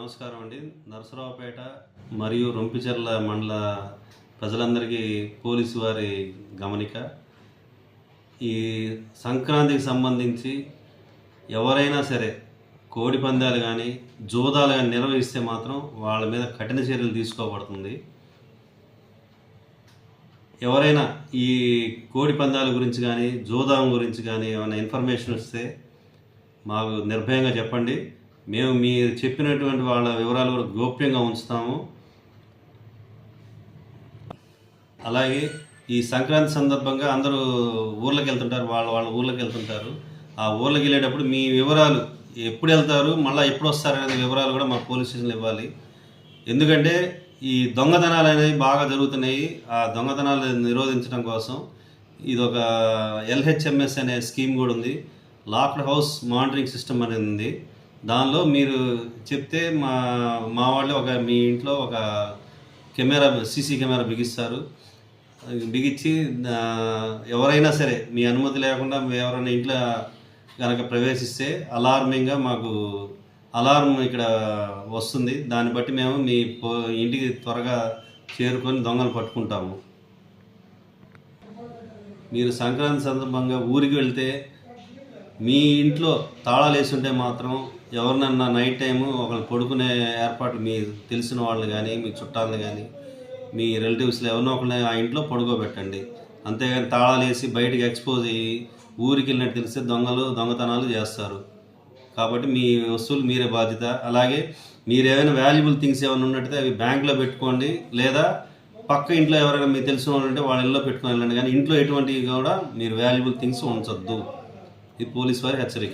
నమస్కారం అండి. నరసరావుపేట మరియు రొంపిచెర్ల మండల ప్రజలందరికీ పోలీసు వారి గమనిక. ఈ సంక్రాంతికి సంబంధించి ఎవరైనా సరే కోడి పందాలు కానీ జూదాలు కానీ నిర్వహిస్తే మాత్రం వాళ్ళ మీద కఠిన చర్యలు తీసుకోబడుతుంది. ఎవరైనా ఈ కోడి పందాల గురించి కానీ జూదాం గురించి కానీ ఏమైనా ఇన్ఫర్మేషన్ వస్తే మాకు నిర్భయంగా చెప్పండి. మేము మీరు చెప్పినటువంటి వాళ్ళ వివరాలు కూడా గోప్యంగా ఉంచుతాము. అలాగే ఈ సంక్రాంతి సందర్భంగా అందరూ ఊర్లోకి వెళ్తుంటారు వాళ్ళ వాళ్ళ ఊర్లోకి వెళ్తుంటారు. ఆ ఊర్లోకి వెళ్ళేటప్పుడు మీ వివరాలు ఎప్పుడు వెళ్తారు మళ్ళీ ఎప్పుడు వస్తారు అనే వివరాలు కూడా మా పోలీస్ స్టేషన్లో ఇవ్వాలి. ఎందుకంటే ఈ దొంగతనాలు అనేవి బాగా జరుగుతున్నాయి. ఆ దొంగతనాలు నిరోధించడం కోసం ఇది ఒక ఎల్హెచ్ఎంఎస్ అనే స్కీమ్ కూడా ఉంది. లాక్డ్ హౌస్ మానిటరింగ్ సిస్టమ్ అనేది ఉంది. దానిలో మీరు చెప్తే మా మా వాళ్ళు ఒక మీ ఇంట్లో ఒక కెమెరా సీసీ కెమెరా బిగిస్తారు. బిగించి ఎవరైనా సరే మీ అనుమతి లేకుండా ఎవరైనా ఇంట్లో కనుక ప్రవేశిస్తే అలార్మింగ్గా మాకు అలారం ఇక్కడ వస్తుంది. దాన్ని బట్టి మేము మీ ఇంటికి త్వరగా చేరుకొని దొంగలు పట్టుకుంటాము. మీరు సంక్రాంతి సందర్భంగా ఊరికి వెళ్తే మీ ఇంట్లో తాళాలు వేసి ఉంటే మాత్రం ఎవరినన్నా నైట్ టైము ఒకళ్ళు పడుకునే ఏర్పాట్లు మీ తెలిసిన వాళ్ళని కానీ మీ చుట్టాలను కానీ మీ రిలేటివ్స్లో ఎవరినో ఒకరిని ఆ ఇంట్లో పడుకోబెట్టండి. అంతేగాని తాళాలు వేసి బయటకు ఎక్స్పోజ్ అయ్యి ఊరికి వెళ్ళినట్టు తెలిస్తే దొంగలు దొంగతనాలు చేస్తారు. కాబట్టి మీ వస్తువులు మీరే బాధ్యత. అలాగే మీరు ఏమైనా వాల్యుబుల్ థింగ్స్ ఏమైనా ఉన్నట్టయితే అవి బ్యాంక్లో పెట్టుకోండి. లేదా పక్క ఇంట్లో ఎవరైనా మీకు తెలిసిన వాళ్ళు ఉంటే వాళ్ళ ఇళ్ళలో పెట్టుకొని వెళ్ళండి. కానీ ఇంట్లో ఎటువంటివి కూడా మీరు వాల్యుబుల్ థింగ్స్ ఉంచొద్దు. ఇది పోలీస్ వారి హెచ్చరిక.